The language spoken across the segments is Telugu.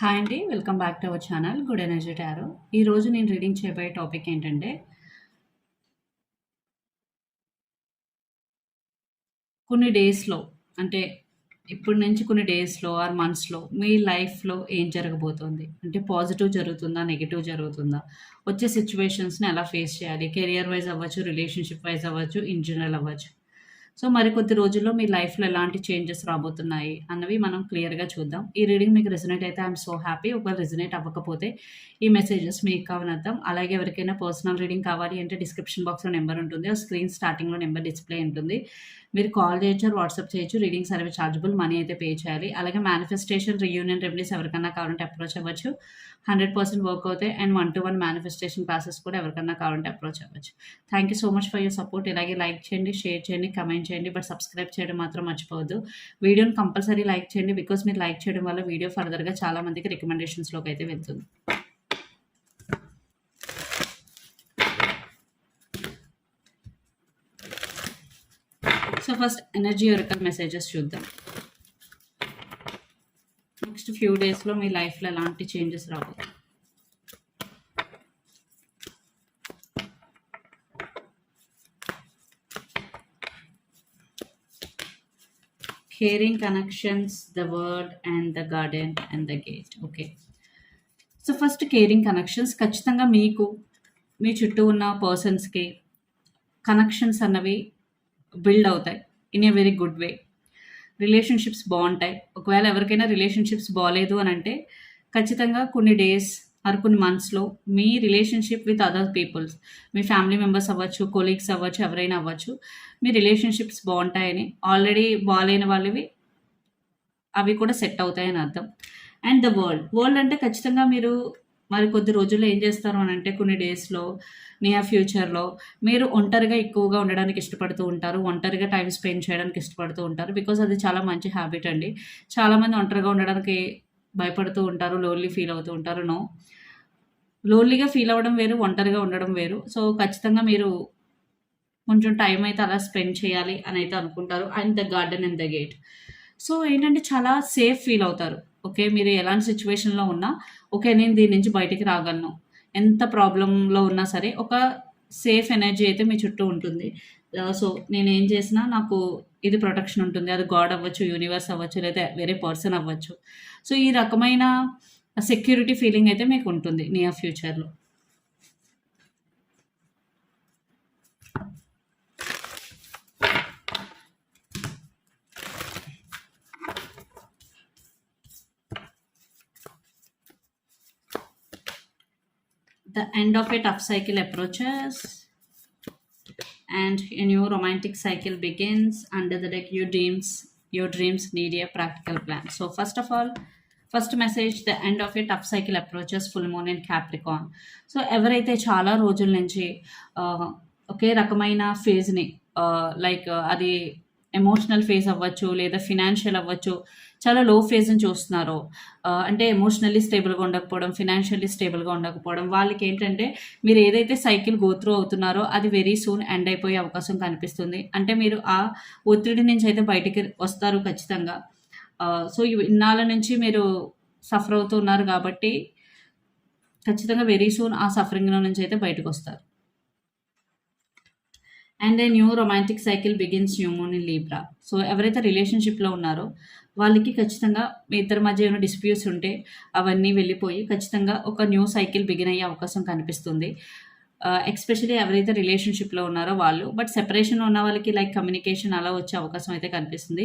హాయ్ అండి welcome back to our channel good energy tarot. ఈరోజు నేను రీడింగ్ చేయబోయే టాపిక్ ఏంటంటే కొన్ని డేస్లో అంటే ఇప్పటి నుంచి కొన్ని డేస్లో ఆర్ మంత్స్లో మీ లైఫ్లో ఏం జరగబోతుంది? అంటే పాజిటివ్ జరుగుతుందా నెగిటివ్ జరుగుతుందా? వచ్చే సిచ్యువేషన్స్ని ఎలా ఫేస్ చేయాలి? కెరియర్ వైజ్ అవ్వచ్చు రిలేషన్షిప్ వైజ్ అవ్వచ్చు ఇన్ జనరల్ అవ్వచ్చు. సో మరికొద్ది రోజుల్లో మీ లైఫ్లో ఎలాంటి చేంజెస్ రాబోతున్నాయి అన్నవి మనం క్లియర్గా చూద్దాం. ఈ రీడింగ్ మీకు రెజినేట్ అయితే ఐఎమ్ సో హ్యాపీ. ఒకవేళ రెజినేట్ అవ్వకపోతే ఈ మెసేజెస్ మీకు కావనర్థం అలాగే ఎవరికైనా పర్సనల్ రీడింగ్ కావాలి అంటే డిస్క్రిప్షన్ బాక్స్లో నెంబర్ ఉంటుంది. ఆ స్క్రీన్ స్టార్టింగ్లో నెంబర్ డిస్ప్లే ఉంటుంది. మీరు కాల్ చేయొచ్చు వాట్సాప్ చేయొచ్చు. రీడింగ్ సర్వీస్ చార్జబుల్ మనీ అయితే పే చేయాలి. అలాగే మేనిఫెస్టేషన్ రియూనియన్ రెమెడీస్ ఎవరికన్నా కావాలంటే అప్రోచ్ అవ్వచ్చు. హండ్రెడ్ పర్సెంట్ వర్క్ అవుతాయి. And one to one manifestation classes కూడా ఎవరికన్నా కావాలంటే అప్రోచ్ అవ్వచ్చు. Thank you so much for your support ఇలాగే లైక్ చేయండి షేర్ చేయండి కమెంట్ చేయండి బట్ సబ్స్క్రైబ్ చేయడం మాత్రం మర్చిపోవద్దు. వీడియోని కంపల్సరీ లైక్ చేయండి బికాస్ మీరు లైక్ చేయడం వల్ల వీడియో ఫర్దర్గా చాలా మందికి రికమెండేషన్స్లోకి అయితే వెళ్తుంది so first energy oracle messages చూద్దాం. నెక్స్ట్ ఫ్యూ డేస్లో మీ లైఫ్లో ఎలాంటి చేంజెస్ రాబోతుంది caring connections the word and the garden and the gate okay so first caring connections ఖచ్చితంగా మీకు మీ చుట్టూ ఉన్న పర్సన్స్కి కనెక్షన్స్ అన్నవి బిల్డ్ అవుతాయి. In a very good way relationships బాగుంటాయి. ఒకవేళ ఎవరికైనా రిలేషన్షిప్స్ బాగాలేదు అని అంటే ఖచ్చితంగా కొన్ని డేస్ ఆర్ కొన్ని మంత్స్లో మీ రిలేషన్షిప్ విత్ అదర్ పీపుల్స్ మీ ఫ్యామిలీ మెంబర్స్ అవ్వచ్చు కొలీగ్స్ అవ్వచ్చు ఎవరైనా అవ్వచ్చు మీ రిలేషన్షిప్స్ బాగుంటాయని ఆల్రెడీ బాగాలేని వాళ్ళవి అవి కూడా సెట్ అవుతాయని అర్థం. అండ్ ద వరల్డ్ వరల్డ్ అంటే ఖచ్చితంగా మీరు మరి కొద్ది రోజుల్లో ఏం చేస్తారు అని అంటే కొన్ని డేస్లో నియర్ ఫ్యూచర్లో మీరు ఒంటరిగా ఎక్కువగా ఉండడానికి ఇష్టపడుతూ ఉంటారు ఒంటరిగా టైం స్పెండ్ చేయడానికి ఇష్టపడుతూ ఉంటారు బికాజ్ అది చాలా మంచి హ్యాబిట్ అండి. చాలామంది ఒంటరిగా ఉండడానికి భయపడుతూ ఉంటారు లోన్లీ ఫీల్ అవుతూ ఉంటారు నో లోన్లీగా ఫీల్ అవ్వడం వేరు ఒంటరిగా ఉండడం వేరు. సో ఖచ్చితంగా మీరు కొంచెం టైం అయితే అలా స్పెండ్ చేయాలి అని అయితే అనుకుంటారు. And the garden and the gate so ఏంటంటే చాలా సేఫ్ ఫీల్ అవుతారు. ఓకే మీరు ఎలాంటి సిచ్యువేషన్లో ఉన్నా ఓకే నేను దీని నుంచి బయటికి రాగలను. ఎంత ప్రాబ్లంలో ఉన్నా సరే ఒక సేఫ్ ఎనర్జీ అయితే మీ చుట్టూ ఉంటుంది. Uh, సో నేను ఏం చేసినా నాకు ఇది ప్రొటెక్షన్ ఉంటుంది. అది గాడ్ అవ్వచ్చు యూనివర్స్ అవ్వచ్చు లేదా వేరే పర్సన్ అవ్వచ్చు. సో ఈ రకమైన సెక్యూరిటీ ఫీలింగ్ అయితే మీకు ఉంటుంది నియర్ ఫ్యూచర్లో the end of a tough cycle approaches and a new romantic cycle begins under the deck your dreams your dreams need a practical plan so first of all first message the end of a tough cycle approaches full moon and Capricorn so ఎవరైతే చాలా రోజుల నుంచి ఒకే రకమైన ఫేజ్ని లైక్ అది ఎమోషనల్ ఫేజ్ అవ్వచ్చు లేదా ఫినాన్షియల్ అవ్వచ్చు చాలా లో ఫేజ్ని చూస్తున్నారు. అంటే ఎమోషనల్లీ స్టేబుల్గా ఉండకపోవడం ఫినాన్షియల్లీ స్టేబుల్గా ఉండకపోవడం వాళ్ళకి ఏంటంటే మీరు ఏదైతే సైకిల్ గోత్రూ అవుతున్నారో అది వెరీ సూన్ ఎండ్ అయిపోయే అవకాశం కనిపిస్తుంది. అంటే మీరు ఆ ఒత్తిడి నుంచి అయితే బయటికి వస్తారు ఖచ్చితంగా. సో ఇన్నాళ్ళ నుంచి మీరు సఫర్ అవుతున్నారు కాబట్టి ఖచ్చితంగా వెరీ సూన్ ఆ సఫరింగ్లో నుంచి అయితే బయటకు వస్తారు. And a new romantic cycle begins new moon in Libra so ఎవరైతే రిలేషన్షిప్లో ఉన్నారో వాళ్ళకి ఖచ్చితంగా మీ ఇద్దరి మధ్య ఏమైనా డిస్ప్యూట్స్ ఉంటే అవన్నీ వెళ్ళిపోయి ఖచ్చితంగా ఒక న్యూ సైకిల్ బిగిన్ అయ్యే అవకాశం కనిపిస్తుంది. Uh, ఎక్స్పెషలీ ఎవరైతే రిలేషన్షిప్లో ఉన్నారో వాళ్ళు బట్ సెపరేషన్ ఉన్న వాళ్ళకి లైక్ కమ్యూనికేషన్ అలా వచ్చే అవకాశం అయితే కనిపిస్తుంది.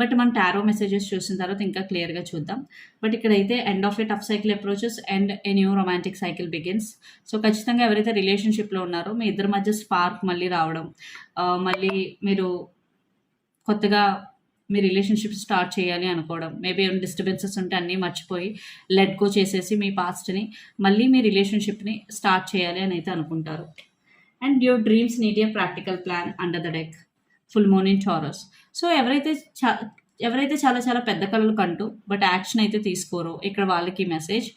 బట్ మనం టారో మెసేజెస్ చూసిన తర్వాత ఇంకా క్లియర్గా చూద్దాం. బట్ ఇక్కడైతే end of a tough cycle approaches and a new romantic cycle begins so ఖచ్చితంగా ఎవరైతే రిలేషన్షిప్లో ఉన్నారో మీ ఇద్దరి మధ్య స్పార్క్ మళ్ళీ రావడం uh, మళ్ళీ మీరు కొత్తగా మీ రిలేషన్షిప్ స్టార్ట్ చేయాలి అనుకోవడం. మేబీ ఏమైనా డిస్టర్బెన్సెస్ ఉంటే అన్నీ మర్చిపోయి లెట్ గో చేసేసి మీ పాస్ట్ని మళ్ళీ మీ రిలేషన్షిప్ని స్టార్ట్ చేయాలి అని అయితే అనుకుంటారు. And your dreams need a practical plan under the deck full moon in Taurus so ఎవరైతే చా ఎవరైతే చాలా చాలా పెద్ద కళలు కంటూ బట్ యాక్షన్ అయితే తీసుకోరో ఇక్కడ వాళ్ళకి మెసేజ్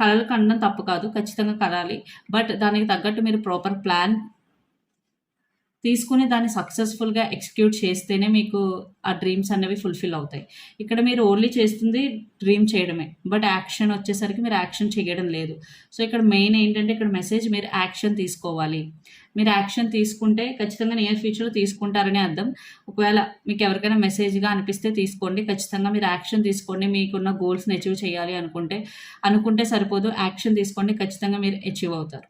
కళలు కండడం తప్పు కాదు ఖచ్చితంగా కలాలి బట్ దానికి తగ్గట్టు మీరు ప్రాపర్ ప్లాన్ తీసుకొని దాన్ని సక్సెస్ఫుల్‌గా ఎగ్జిక్యూట్ చేస్తేనే మీకు ఆ డ్రీమ్స్ అనేవి ఫుల్‌ఫిల్ అవుతాయి. ఇక్కడ మీరు ఓన్లీ చేస్తుంది డ్రీమ్ చేయడమే. బట్ యాక్షన్ వచ్చేసరికి మీరు యాక్షన్ చేయడం లేదు. సో, ఇక్కడ మెయిన్ ఏంటంటే ఇక్కడ మెసేజ్ మీరు యాక్షన్ తీసుకోవాలి. మీరు యాక్షన్ తీసుకుంటే ఖచ్చితంగా నియర్ ఫ్యూచర్‌లో తీసుకుంటారని అర్థం. ఒకవేళ మీకు ఎవరికైనా మెసేజ్‌గా అనిపిస్తే తీసుకోండి. ఖచ్చితంగా మీరు యాక్షన్ తీసుకోండి. మీకున్న గోల్స్‌ని అచీవ్ చేయాలి అనుకుంటే. అనుకుంటే సరిపోదు. యాక్షన్ తీసుకోండి. ఖచ్చితంగా మీరు అచీవ్ అవుతారు.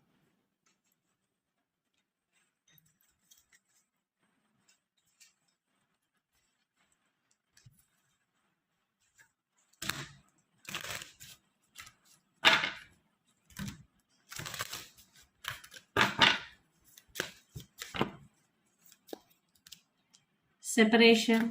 Separation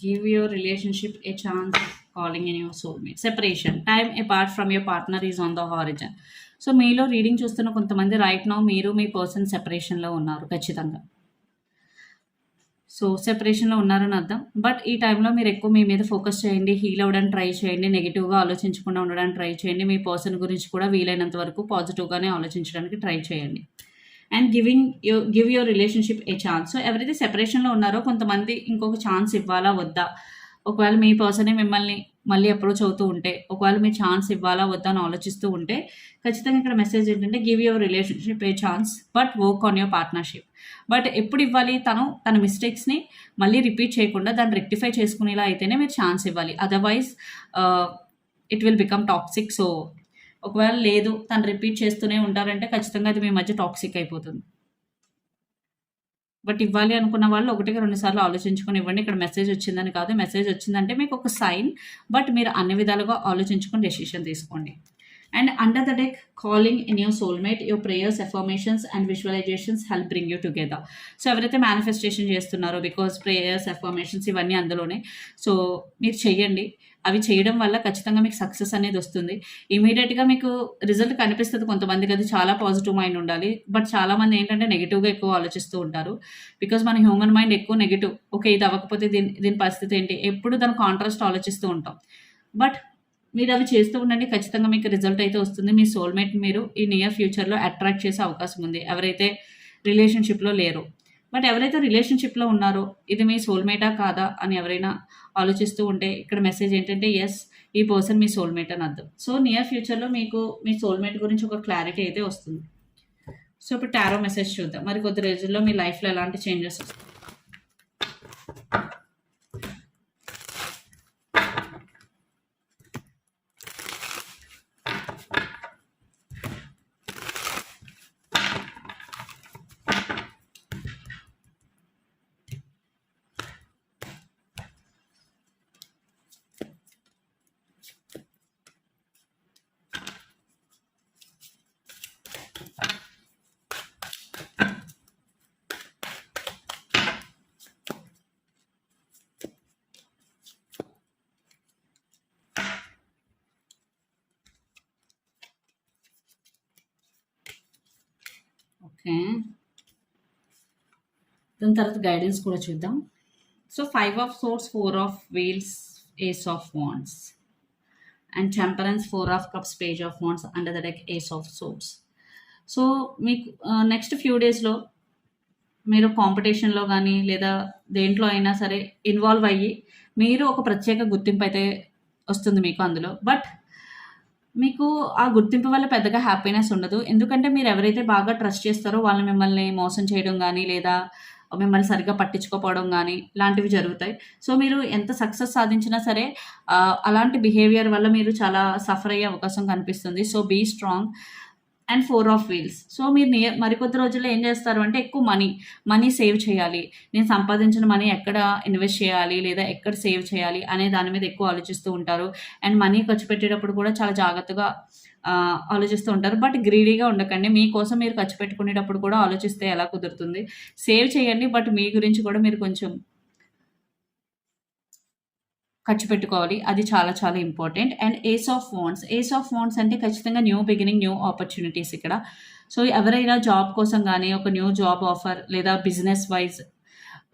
give your relationship a chance calling in your soulmate separation time apart from your partner is on the horizon so మీలో రీడింగ్ చూస్తున్న కొంతమంది రైట్ నౌ మీరు మీ పర్సన్ సెపరేషన్‌లో ఉన్నారు ఖచ్చితంగా. సో, సెపరేషన్‌లో ఉన్నారని అర్థం. బట్ ఈ టైంలో మీరు ఎక్కువ మీ మీద ఫోకస్ చేయండి. హీల్ అవ్వడానికి ట్రై చేయండి. నెగిటివ్గా ఆలోచించకుండా ఉండడానికి ట్రై చేయండి. మీ పర్సన్ గురించి కూడా వీలైనంత వరకు పాజిటివ్‌గానే ఆలోచించడానికి ట్రై చేయండి. And giving you give your relationship a chance. So, ఎవరైతే సెపరేషన్‌లో ఉన్నారో కొంతమంది ఇంకొక ఛాన్స్ ఇవ్వాలా? వద్దా? ఒకవేళ మీ పర్సనే మిమ్మల్ని మళ్ళీ అప్రోచ్ అవుతూ ఉంటే, ఒకవేళ మీ ఛాన్స్ ఇవ్వాలా? వద్దా? అని ఆలోచిస్తూ ఉంటే, ఖచ్చితంగా ఇక్కడ మెసేజ్ ఏంటంటే give your relationship a chance but work on your partnership. But ఎప్పుడు ఇవ్వాలి? తను తన మిస్టేక్స్‌ని మళ్ళీ రిపీట్ చేయకుండా దాన్ని రెక్టిఫై చేసుకునేలా అయితేనే మీరు ఛాన్స్ ఇవ్వాలి. Otherwise it will become toxic. So, ఒకవేళ లేదు తను రిపీట్ చేస్తూనే ఉంటారంటే ఖచ్చితంగా అది మీ మధ్య టాక్సిక్ అయిపోతుంది. బట్ ఇవ్వాలి అనుకున్న వాళ్ళు ఒకటికి రెండు సార్లు ఆలోచించుకొని ఇవ్వండి. ఇక్కడ మెసేజ్ వచ్చిందని కాదు. మెసేజ్ వచ్చిందంటే మీకు ఒక సైన్. బట్ మీరు అన్ని విధాలుగా ఆలోచించుకొని డెసిషన్ తీసుకోండి. And under the deck calling in your soulmate your prayers, affirmations and visualisations help bring you together. So, ఎవరైతే మేనిఫెస్టేషన్ చేస్తున్నారో బికాస్ ప్రేయర్స్, ఎఫర్మేషన్స్ ఇవన్నీ అందులోనే. సో, మీరు చెయ్యండి. అవి చేయడం వల్ల ఖచ్చితంగా మీకు సక్సెస్ అనేది వస్తుంది. ఇమీడియట్గా మీకు రిజల్ట్ కనిపిస్తుంది కొంతమందికి అది చాలా పాజిటివ్ మైండ్ ఉండాలి. బట్ చాలామంది ఏంటంటే నెగిటివ్గా ఎక్కువ ఆలోచిస్తూ ఉంటారు. బికాజ్ మన హ్యూమన్ మైండ్ ఎక్కువ నెగిటివ్ ఓకే. ఇది అవ్వకపోతే దీని దీని పరిస్థితి ఏంటి? ఎప్పుడు దాని కాంట్రాస్ట్ ఆలోచిస్తూ ఉంటాం. బట్ మీరు అవి చేస్తూ ఉండండి. ఖచ్చితంగా మీకు రిజల్ట్ అయితే వస్తుంది. మీ సోల్మేట్ మీరు ఈ నియర్ ఫ్యూచర్‌లో అట్రాక్ట్ చేసే అవకాశం ఉంది. ఎవరైతే రిలేషన్‌షిప్‌లో లేరు బట్ ఎవరైతే రిలేషన్‌షిప్‌లో ఉన్నారో ఇది మీ సోల్‌మేటా? కాదా? అని ఎవరైనా ఆలోచిస్తూ ఉంటే ఇక్కడ మెసేజ్ ఏంటంటే ఎస్ ఈ పర్సన్ మీ సోల్‌మేట్ అని అర్థం. సో, నియర్ ఫ్యూచర్‌లో మీకు మీ సోల్‌మేట్ గురించి ఒక క్లారిటీ అయితే వస్తుంది. సో, ఇప్పుడు టారో మెసేజ్ చూద్దాం. మరి కొద్ది రోజుల్లో మీ లైఫ్‌లో ఎలాంటి చేంజెస్ వస్తాయి? ఓకే. దాని తర్వాత గైడెన్స్ కూడా చూద్దాం. So, five of swords four of wheels, ace of wands and temperance, four of cups, page of wands, under the deck ace of swords so, మీకు నెక్స్ట్ ఫ్యూ డేస్‌లో మీరు కాంపిటీషన్‌లో కానీ లేదా దేంట్లో అయినా సరే ఇన్వాల్వ్ అయ్యి, మీరు ఒక ప్రత్యేక గుర్తింపు అయితే వస్తుంది మీకు అందులో. బట్ మీకు ఆ గుర్తింపు వల్ల పెద్దగా హ్యాపీనెస్ ఉండదు. ఎందుకంటే మీరు ఎవరైతే బాగా ట్రస్ట్ చేస్తారో వాళ్ళు మిమ్మల్ని మోసం చేయడం కానీ లేదా మిమ్మల్ని సరిగ్గా పట్టించుకోపోవడం కానీ ఇలాంటివి జరుగుతాయి. సో, మీరు ఎంత సక్సెస్ సాధించినా సరే అలాంటి బిహేవియర్ వల్ల మీరు చాలా సఫర్ అయ్యే అవకాశం కనిపిస్తుంది. So, be strong and four of wheels. So, మీరు నియర్ మరికొద్ది రోజుల్లో ఏం చేస్తారు అంటే ఎక్కువ మనీ, మనీ సేవ్ చేయాలి. నేను సంపాదించిన మనీ ఎక్కడ ఇన్వెస్ట్ చేయాలి? లేదా ఎక్కడ సేవ్ చేయాలి? అనే దాని మీద ఎక్కువ ఆలోచిస్తూ ఉంటారు. అండ్ మనీ ఖర్చు పెట్టేటప్పుడు కూడా చాలా జాగ్రత్తగా ఆలోచిస్తూ ఉంటారు. బట్ గ్రీడీగా ఉండకండి. మీకోసం మీరు ఖర్చు పెట్టుకునేటప్పుడు కూడా ఆలోచిస్తే ఎలా కుదురుతుంది? సేవ్ చేయండి. బట్ మీ గురించి కూడా మీరు కొంచెం ఖర్చు పెట్టుకోవాలి. అది చాలా చాలా important. And ace of wands. Ace of wands అంటే ఖచ్చితంగా న్యూ బిగినింగ్, న్యూ ఆపర్చునిటీస్ ఇక్కడ. సో, ఎవరైనా జాబ్ కోసం కానీ ఒక న్యూ జాబ్ ఆఫర్ లేదా బిజినెస్ వైస్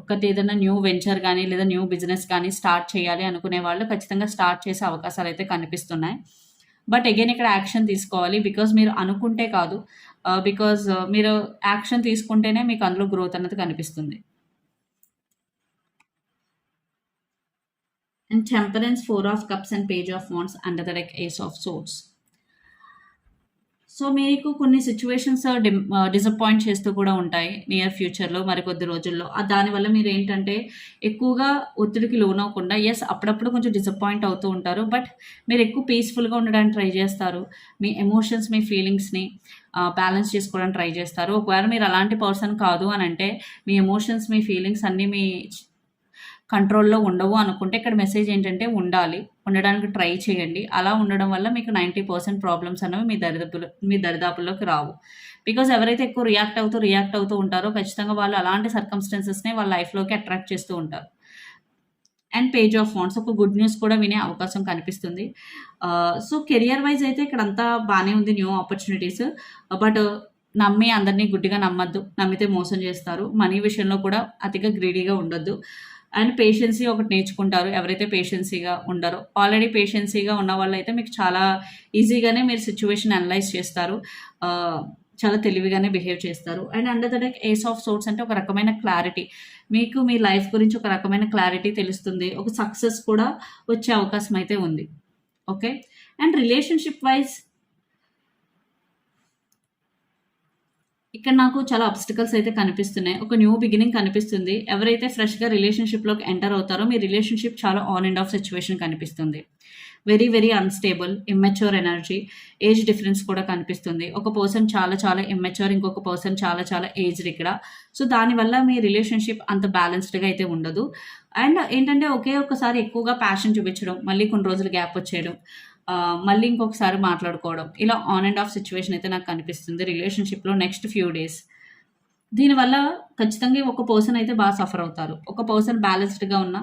ఒకటి ఏదైనా న్యూ వెంచర్ కానీ లేదా న్యూ బిజినెస్ కానీ స్టార్ట్ చేయాలి అనుకునే వాళ్ళు ఖచ్చితంగా స్టార్ట్ చేసే అవకాశాలు అయితే కనిపిస్తున్నాయి. బట్ అగైన్ ఇక్కడ యాక్షన్ తీసుకోవాలి బికాజ్ మీరు అనుకుంటే కాదు uh, బికాజ్ uh, మీరు యాక్షన్ తీసుకుంటేనే మీకు అందులో గ్రోత్ అన్నది కనిపిస్తుంది and temperance four of cups and page of wands under the deck ace of swords so మీకు కొన్ని సిచ్యువేషన్స్ డిసప్పాయింట్ uh, చేస్తూ కూడా ఉంటాయి నియర్ ఫ్యూచర్లో మరికొద్ది రోజుల్లో. దానివల్ల మీరు ఏంటంటే ఎక్కువగా ఒత్తిడికి లోనవ్వకుండా ఎస్ అప్పుడప్పుడు కొంచెం డిసప్పాయింట్ అవుతూ ఉంటారు బట్ మీరు ఎక్కువ పీస్ఫుల్గా ఉండడానికి ట్రై చేస్తారు. మీ ఎమోషన్స్ మీ ఫీలింగ్స్ని బ్యాలెన్స్ చేసుకోవడానికి ట్రై చేస్తారు. ఒకవేళ మీరు అలాంటి పర్సన్ కాదు అని అంటే మీ ఎమోషన్స్ మీ ఫీలింగ్స్ అన్నీ మీ కంట్రోల్లో ఉండవు అనుకుంటే ఇక్కడ మెసేజ్ ఏంటంటే ఉండాలి. ఉండడానికి ట్రై చేయండి. అలా ఉండడం వల్ల మీకు నైంటీ పర్సెంట్ ప్రాబ్లమ్స్ అనేవి మీ దరిదాపులో మీ దరిదాపుల్లోకి రావు. బికాజ్ ఎవరైతే ఎక్కువ రియాక్ట్ అవుతూ రియాక్ట్ అవుతూ ఉంటారో ఖచ్చితంగా వాళ్ళు అలాంటి సర్కమ్స్టెన్సెస్ని వాళ్ళ లైఫ్లోకి అట్రాక్ట్ చేస్తూ ఉంటారు. అండ్ పేజ్ ఆఫ్ ఫోన్స్ ఒక గుడ్ న్యూస్ కూడా వినే అవకాశం కనిపిస్తుంది. సో కెరియర్ వైజ్ అయితే ఇక్కడ అంతా బాగానే ఉంది న్యూ ఆపర్చునిటీస్. బట్ నమ్మి అందరినీ గుడ్డిగా నమ్మద్దు. నమ్మితే మోసం చేస్తారు. మనీ విషయంలో కూడా అతిగా గ్రీడీగా ఉండొద్దు. అండ్ పేషెన్సీ ఒకటి నేర్చుకుంటారు. ఎవరైతే పేషెన్సీగా ఉండరో. ఆల్రెడీ పేషెన్సీగా ఉన్న వాళ్ళు అయితే మీకు చాలా ఈజీగానే మీరు సిచ్యువేషన్ అనలైజ్ చేస్తారు. చాలా తెలివిగానే బిహేవ్ చేస్తారు. And under the deck ace of swords అంటే ఒక రకమైన క్లారిటీ మీకు మీ లైఫ్ గురించి ఒక రకమైన క్లారిటీ తెలుస్తుంది. ఒక సక్సెస్ కూడా వచ్చే అవకాశం అయితే ఉంది. ఓకే అండ్ రిలేషన్షిప్ వైజ్ ఇక్కడ నాకు చాలా అబ్స్టికల్స్ అయితే కనిపిస్తున్నాయి. ఒక న్యూ బిగినింగ్ కనిపిస్తుంది. ఎవరైతే ఫ్రెష్గా రిలేషన్షిప్లోకి ఎంటర్ అవుతారో మీ రిలేషన్షిప్ చాలా ఆన్ అండ్ ఆఫ్ సిచ్యువేషన్ కనిపిస్తుంది. Very very unstable immature energy age difference కూడా కనిపిస్తుంది. ఒక పర్సన్ చాలా చాలా ఇమ్మెచ్యూర్ ఇంకొక పర్సన్ చాలా చాలా ఏజ్డ్ ఇక్కడ. సో దానివల్ల మీ రిలేషన్షిప్ అంత బ్యాలెన్స్డ్గా అయితే ఉండదు. అండ్ ఏంటంటే ఒకే ఒక్కసారి ఎక్కువగా ప్యాషన్ చూపించడం మళ్ళీ కొన్ని రోజులు గ్యాప్ వచ్చేయడం మళ్ళీ ఇంకొకసారి మాట్లాడుకోవడం. ఇలా ఆన్ అండ్ ఆఫ్ సిచ్యువేషన్ అయితే నాకు కనిపిస్తుంది. రిలేషన్షిప్లో నెక్స్ట్ ఫ్యూ డేస్ దీనివల్ల ఖచ్చితంగా ఒక పర్సన్ అయితే బాగా సఫర్ అవుతారు. ఒక పర్సన్ బ్యాలెన్స్డ్గా ఉన్న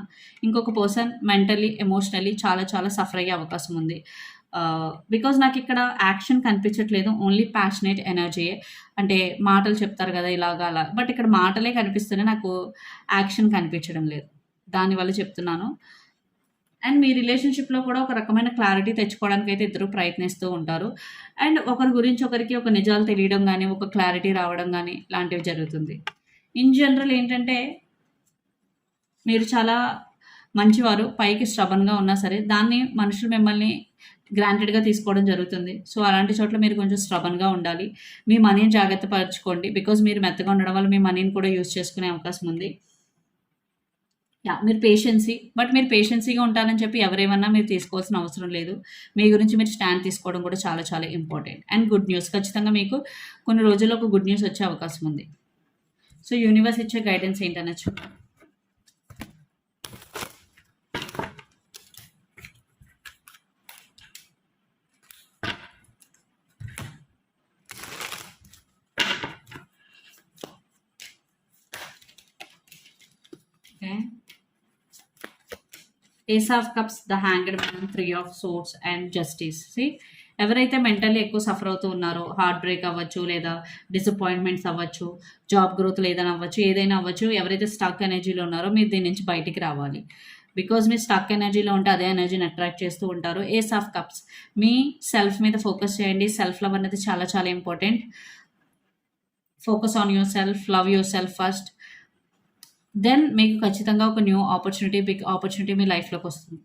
ఇంకొక పర్సన్ మెంటలీ ఎమోషనలీ చాలా చాలా సఫర్ అయ్యే అవకాశం ఉంది. బికాజ్ నాకు ఇక్కడ యాక్షన్ కనిపించట్లేదు. ఓన్లీ ప్యాషనేట్ ఎనర్జీయే అంటే మాటలు చెప్తారు కదా ఇలాగా అలా. బట్ ఇక్కడ మాటలే కనిపిస్తేనే నాకు యాక్షన్ కనిపించడం లేదు. దానివల్ల చెప్తున్నాను. అండ్ మీ రిలేషన్షిప్లో కూడా ఒక రకమైన క్లారిటీ తెచ్చుకోవడానికి అయితే ఇద్దరు ప్రయత్నిస్తూ ఉంటారు. అండ్ ఒకరి గురించి ఒకరికి ఒక నిజాలు తెలియడం కానీ ఒక క్లారిటీ రావడం కానీ లాంటివి జరుగుతుంది. ఇన్ జనరల్ ఏంటంటే మీరు చాలా మంచివారు పైకి స్ట్రబన్గా ఉన్నా సరే దాన్ని మనుషులు మిమ్మల్ని గ్రాంటెడ్గా తీసుకోవడం జరుగుతుంది. సో అలాంటి చోట్ల మీరు కొంచెం స్ట్రబన్గా ఉండాలి. మీ మనీని జాగ్రత్త పరచుకోండి. బికాజ్ మీరు మెత్తగా ఉండడం వల్ల మీ మనీని కూడా యూస్ చేసుకునే అవకాశం ఉంది. యా మీరు పేషెన్సీ బట్ మీరు పేషెన్సీగా ఉంటారని చెప్పి ఎవరేమన్నా మీరు తీసుకోవాల్సిన అవసరం లేదు. మీ గురించి మీరు స్టాండ్ తీసుకోవడం కూడా చాలా చాలా ఇంపార్టెంట్ అండ్ గుడ్ న్యూస్ ఖచ్చితంగా మీకు కొన్ని రోజుల్లో ఒక గుడ్ న్యూస్ వచ్చే అవకాశం ఉంది. సో యూనివర్స్ ఇచ్చే guidance ఏంటనొచ్చు ace of cups the hanged man three of swords and justice C ఎవరైతే మెంటల్లీ ఎక్కువ సఫర్ అవుతూ ఉన్నారో హార్ట్ బ్రేక్ అవ్వచ్చు లేదా డిసప్పాయింట్మెంట్స్ అవ్వచ్చు జాబ్ గ్రోత్ లేదని అవ్వచ్చు ఏదైనా అవ్వచ్చు ఎవరైతే స్టాక్ ఎనర్జీలో ఉన్నారో మీరు దీని నుంచి బయటికి రావాలి. బికాజ్ మీరు స్టాక్ ఎనర్జీలో ఉంటే అదే ఎనర్జీని అట్రాక్ట్ చేస్తూ ఉంటారు. ఏస్ ఆఫ్ కప్స్ మీ సెల్ఫ్ మీద ఫోకస్ చేయండి. సెల్ఫ్ లవ్ అనేది చాలా చాలా important focus on your self love your self first then మీకు ఖచ్చితంగా ఒక న్యూ ఆపర్చునిటీ బిగ్ ఆపర్చునిటీ మీ లైఫ్లోకి వస్తుంది.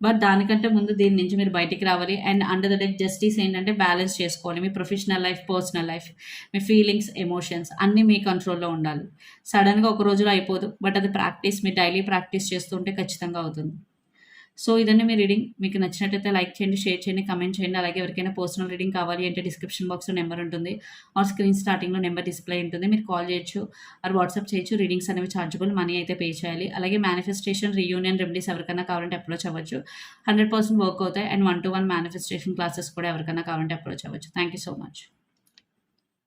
బట్ దానికంటే ముందు దీని నుంచి మీరు బయటికి రావాలి. And under the deck justice ఏంటంటే బ్యాలెన్స్ చేసుకోవాలి. మీ ప్రొఫెషనల్ లైఫ్ పర్సనల్ లైఫ్ మీ ఫీలింగ్స్ ఎమోషన్స్ అన్నీ మీ కంట్రోల్లో ఉండాలి. సడన్గా ఒక రోజులో అయిపోదు. బట్ అది ప్రాక్టీస్ మీ డైలీ ప్రాక్టీస్ చేస్తుంటే ఖచ్చితంగా అవుతుంది. సో ఇదండి మీ రీడింగ్. మీకు నచ్చినట్టయితే లైక్ చేయండి షేర్ చేయండి కమెంట్ చేయండి. అలాగే ఎవరికైనా పర్సనల్ రీడింగ్ కావాలి అంటే డిస్క్రిప్షన్ బాక్స్లో నెంబర్ ఉంటుంది. ఆర్ స్క్రీన్ స్టార్టింగ్లో నెంబర్ డిస్ప్లే ఉంటుంది. మీరు కాల్ చేయొచ్చు ఆర్ వాట్సాప్ చేయొచ్చు. రీడింగ్స్ అనేవి ఛార్జబుల్ మనీ అయితే పే చేయాలి. అలాగే మేనిఫెస్టేషన్ రీయూనియన్ రెమెడీస్ ఎవరికైనా కావాలంటే అప్రోచ్ అవ్వచ్చు. హండ్రెడ్ పర్సెంట్ వర్క్ అవుతాయి. And one two one manifestation classes కూడా ఎవరికైనా కావాలంటే అప్రోచ్ అవ్వచ్చు. Thank you so much